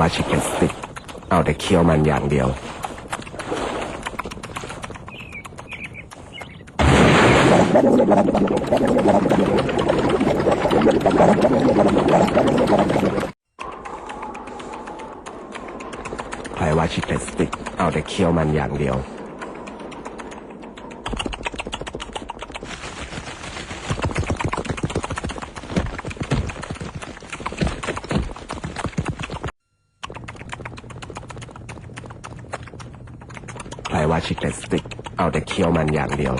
ว่าชิคเก้นสติ๊กเอาแต่เคี่ยวมันอย่างเดียว ใครว่าชิคเก้นสติ๊กเอาแต่เคี่ยวมันอย่างเดียว ใครว่าชิคเก้นสติ๊กเอาแต่เคี้ยวมันอย่างเดียว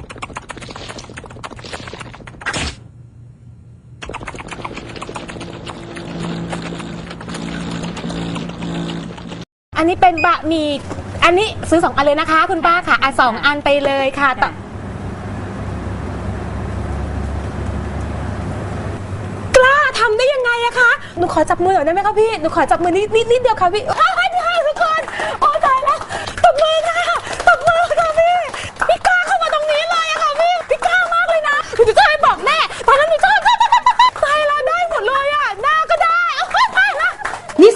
อันนี้เป็นบะหมี่อันนี้ซื้อสองอันเลยนะคะ คุณป้าค่ะอะสองอันไปเลยค่ะต่อากล้าทำได้ยังไงอะคะ หนูขอจับมือหน่อยได้ไหมคะพี่ หนูขอจับมือนิดนิดนิดเดียวค่ะพี่อ้า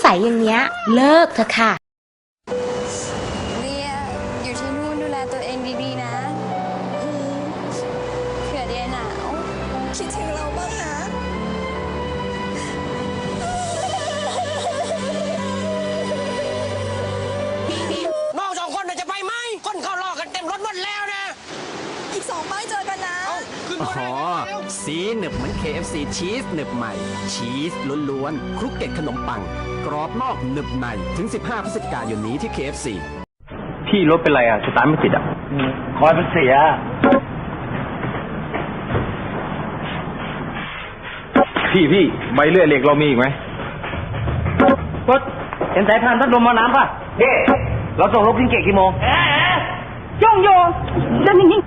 สัยอย่างเนี้ย เลิกเถอะค่ะ แล้วสีหนึบเหมือน KFC ชีสหนึบใหม่ ชีสล้วนๆคลุกเกล็ดขนมปัง กรอบนอกหนึบในถึง 15พฤศจิกายนนี้ที่ KFC พี่รถเป็นไรอะสตาร์ทไม่ติดอะคอยมันเสีย พี่พี่ใบเลื่อยเหล็กเรามีอีกไหมรถเห็นสายพานพัดลมมาน้ำป่ะเด้เราส่งรถพิงเกตกี่โมง ย่องโยเดินนิ่ง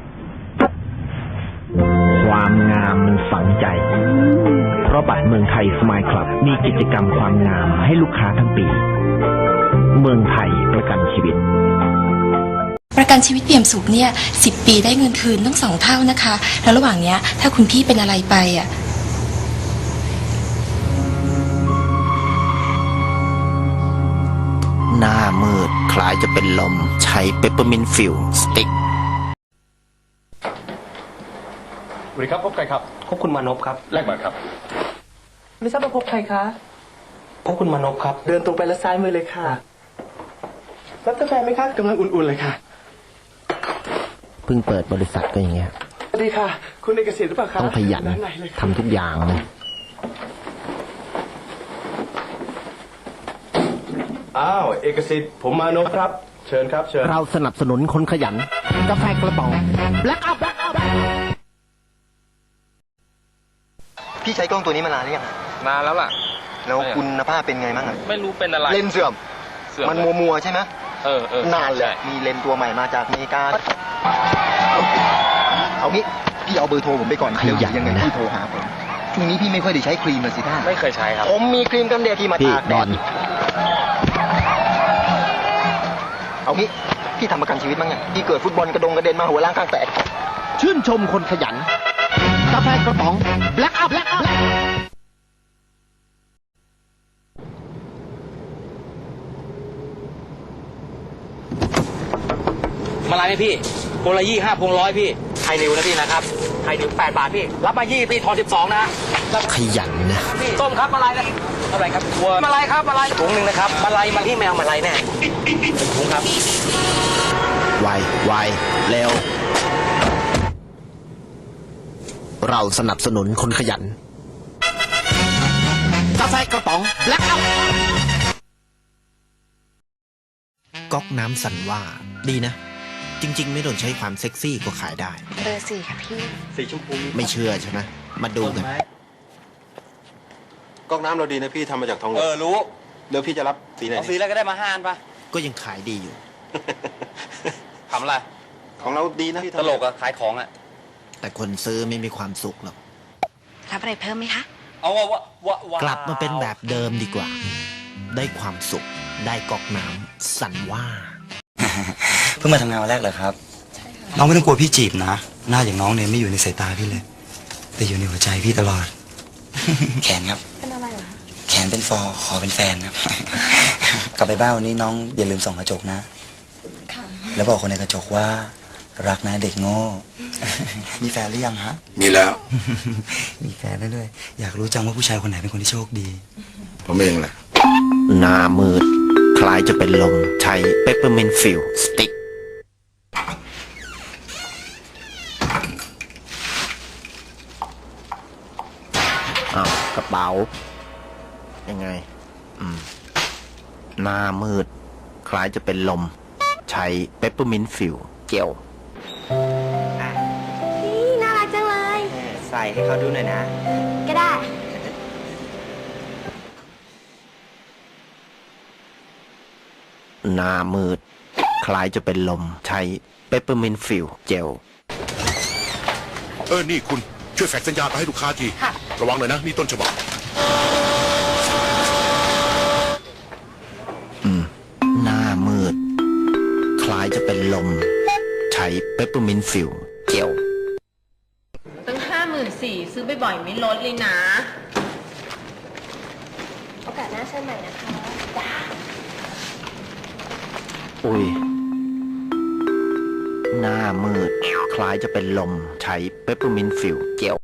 เพราะบัตรเมืองไทยสมายคลับ มีกิจกรรมความงามให้ลูกค้าทั้งปี เมืองไทยประกันชีวิต ประกันชีวิตเปี่ยมสุขเนี่ยสิปีได้เงินคืนตั้งสองเท่านะคะ แล้วระหว่างเนี้ย ถ้าคุณพี่เป็นอะไรไปอะหน้ามืดคล้ายจะเป็นลม ใช้เปปเปอร์มินฟิลสติ๊กสวัสดีครับพบใครครับพบคุณมานพครับแลกบัตรครับ ไม่ทราบว่าพบใครคะพบคุณมานพครับ เดินตรงไปแล้วซ้ายมือเลยค่ะ รับกาแฟไหมคะกำลังอุ่นๆเลยค่ะ เพิ่งเปิดบริษัทก็อย่างเงี้ย สวัสดีค่ะ คุณเอกสิทธิ์หรือเปล่าคะต้องขยันด้าใเลยค่ะทำทุกอย่างเลยอ้าว เอกสิทธิ์ผมมานพครับ เชิญครับ เชิญ เราสนับสนุนคนขยัน กาแฟกระป๋องแบล็กอัพแบล็กอัพพี่ใช้กล้องตัวนี้มานานหรือยัง นานแล้วล่ะ แล้วคุณภาพเป็นไงบ้างอะไม่รู้เป็นอะไรเลนส์เสื่อม เสื่อมมันมัวมัวๆใช่ไหมเออเออนานเลยมีเลนส์ตัวใหม่มาจากอเมริกา เอางี้พี่เอาเบอร์โทรผมไปก่อนขเดี๋ยวยันยังไงนะพี่โทรหาผมช่วงนี้พี่ไม่ค่อยได้ใช้ครีมเลยสิท่าไม่เคยใช้ครับ ผมมีครีมกันแดดที่มาพี่ตากดแดอดนเอางี้ พี่ทำประกันชีวิตมั้งไงพี่เกิดฟุตบอลกระดงกระเด็นมาหัวล้างข้างแตก ชื่นชมคนขยัน กาแฟกระป๋อง แบล็กอัพแบล็กอัพ มาลายไหมพี่พวงละยี่ห้าพวงร้อยพี่ไทยนิวนะพี่นะครับไทยนิวแปดบาทพี่ รับมายี่พี่ทอนสิบสองนะขยันนะพี่ต้มครับมาลายนะมาลายครับวัวมาลายครับมาลายถุงหนึ่งนะครับมาลายมาที่แมวมาลายแน่ถุงครับไวไวเร็วเราสนับสนุนคนขยันกาแฟกระป๋องแบล็กอัพก๊อกน้ำสันว่าดีนะ จริง ๆ ไม่ต้องใช้ความเซ็กซี่ก็ขายได้ เบอร์สี่ค่ะพี่ สีชมพูไม่เชื่อใช่ไหมมาดูกัน ก๊อกน้ำเราดีนะพี่ทำมาจากทองเหลืเอองอรู้แล้วพี่จะรับสีไหนเอาสีอะไรก็ได้มาห้าอันปะก็ยังขายดีอยู่ทำอะไรของเราดีนะพี่ตลกอะขายของอะแต่คนซื้อไม่มีความสุขหรอก รับอะไรเพิ่มไหมคะ เอาวะวะวะวะกลับมาเป็นแบบเดิมดีกว่า ได้ความสุข ได้ก๊อกน้ำสันว่า เพิ่งมาทำงานวันแรกเหรอครับ น้องไม่ต้องกลัวพี่จีบนะ หน้าอย่างน้องเนี่ยไม่อยู่ในสายตาพี่เลย แต่อยู่ในหัวใจพี่ตลอด แขนครับ เป็นอะไรเหรอแขนเป็นฟอขอเป็นแฟนครับ กลับไปบ้านวันนี้น้องอย่าลืมส่องกระจกนะ ค่ะ แล้วบอกคนในกระจกว่า รักนะเด็กโง่ มีแฟนหรือยังฮะ มีแล้ว มีแฟนแล้วด้วย อยากรู้จังว่าผู้ชายคนไหนเป็นคนที่โชคดี ผมเองแหละ หน้ามืด คล้ายจะเป็นลม ใช้เปปเปอร์มินต์ฟิลสติ๊ก อ้าวกระเป๋า ยังไง อืม หน้ามืด คล้ายจะเป็นลม ใช้เปปเปอร์มินต์ฟิลเจลนี่น่ารักจังเลยใส่ให้เขาดูหน่อยนะ ก็ได้ หน้ามืด คล้ายจะเป็นลม ใช้เปปเปอร์มินต์ฟิลเจล เออ นี่คุณช่วยแฟกซ์สัญญาไปให้ลูกค้าที ระวังหน่อยนะ นี่ต้นฉบับ อืม หน้ามืด คล้ายจะเป็นลม ใช้เปปเปอร์มินต์ฟิลเจลตั้งห้าหมื่นสี่ซื้อบ่อยๆไม่ลดเลยนะ โอกาสหน้าเชิญใหม่นะคะอุ้ย หน้ามืด คล้ายจะเป็นลม ใช้เปปเปอร์มินต์ฟิลเจล